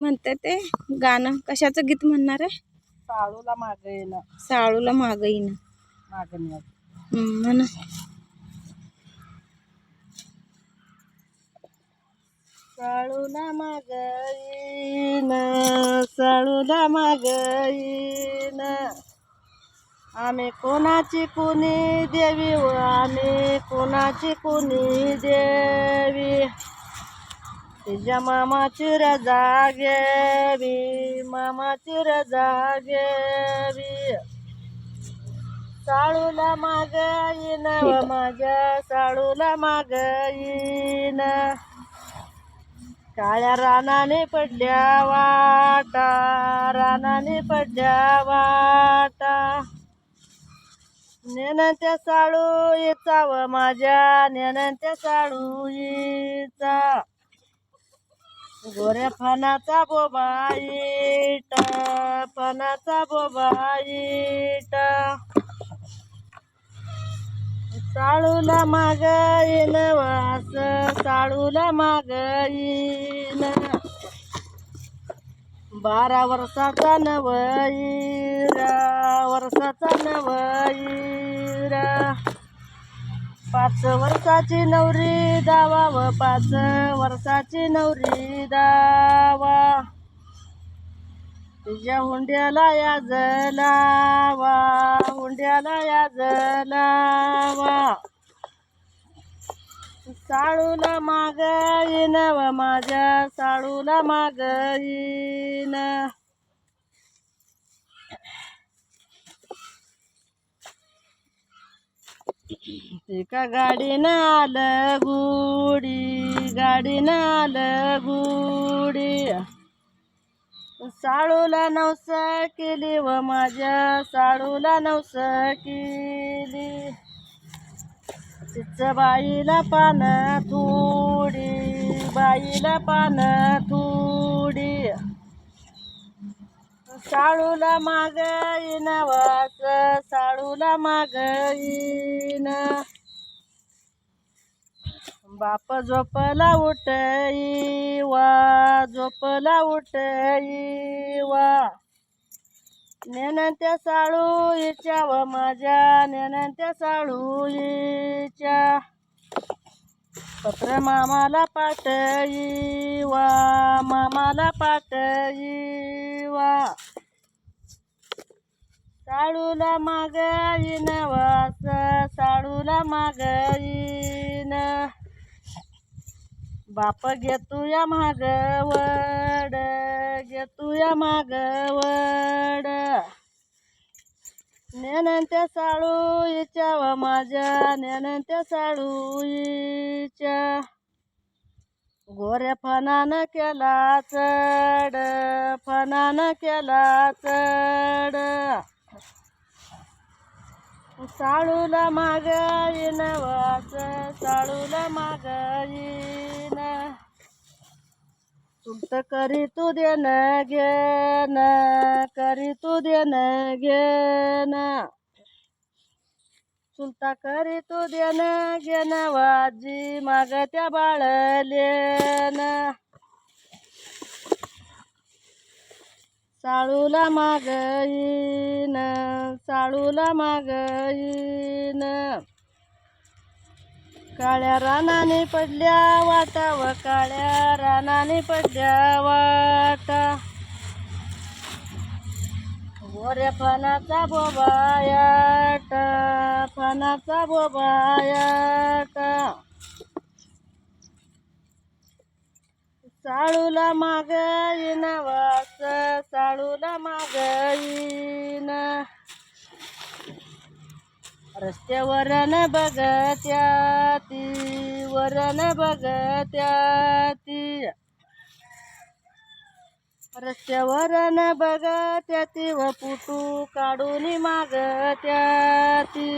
म्हणते ते गाणं. कशाचं गीत म्हणणार आहे? साळूला मागे येणं. साळूला माग येईन मागणी म्हण. साळूला माग येणं साळूला माग येणं. आम्ही कोणाची कुणी देवी आम्ही कोणाची कुणी देवी? तिच्या मामाची रजा घेवी मामाची रजा घेवी साळूला माग येईन व माझ्या साळूला माग येईन. काळ्या रानाने पडल्या वाटा रानाने पडल्या वाटा. नेनंत्या साळू येचा व माझ्या नेनंत्या साळू येचा. गोऱ्या फणाचा बोबाईट फणाचा बोबा साळूला माग येन वास साळूला माग येन बारा वर्षाचा नवईरा वर्षाचा नवई पाच वर्षाची नवरी दावा व पाच वर्षाची नवरी दावा. तुझ्या हुंड्याला याज लावा हुंड्याला याज लावा. साळूला माग येन व माझ्या साळूला माग येईन एका गाडीनं आलं गुडी गाडीनं आलं गुडी साळूला नवस केली व माझ्या साळूला नवस केली. तिचं बाईला पान थोडी बाईला पान थोडी साळूला माग येणं वाच साळूला माग येणं. बाप झोपला उठई वा झोपला उठई वा. नेनंत्या साळू इच्या व माझ्या नेनंत्या साळू इच्या पत्र मामाला पाठई वा. मामाला पाठई वा. साळूला माग येईन वास साळूला माग येईन बाप घेतूया माग वड घेतूया माग वड. नेनंत्या साळू इच्या व माझ्या नेनंत्या साळू इच्या गोऱ्या फणानं केला चड फणानं केला चड साळूला माग येईन साळूला माग ये तुमचं करी तू देन घेन करी तू देन घेन चुलता करी तू देन घेन वाजी माग त्या बाळलेन साळूला माग येईन साळूला माग येईन। काळ्या रानाने पडल्या वाटा व काळ्या रानाने पडल्या वाटा. गोऱ्या फणाचा बोबायाट फणाचा बोबायाट साळूला माग येणावास साळूला माग येईन रस्त्यावर न बघत्या ती वरण बघत्या ती रस्त्यावर न बघत्या ती व पुटू काढून मागत्या ती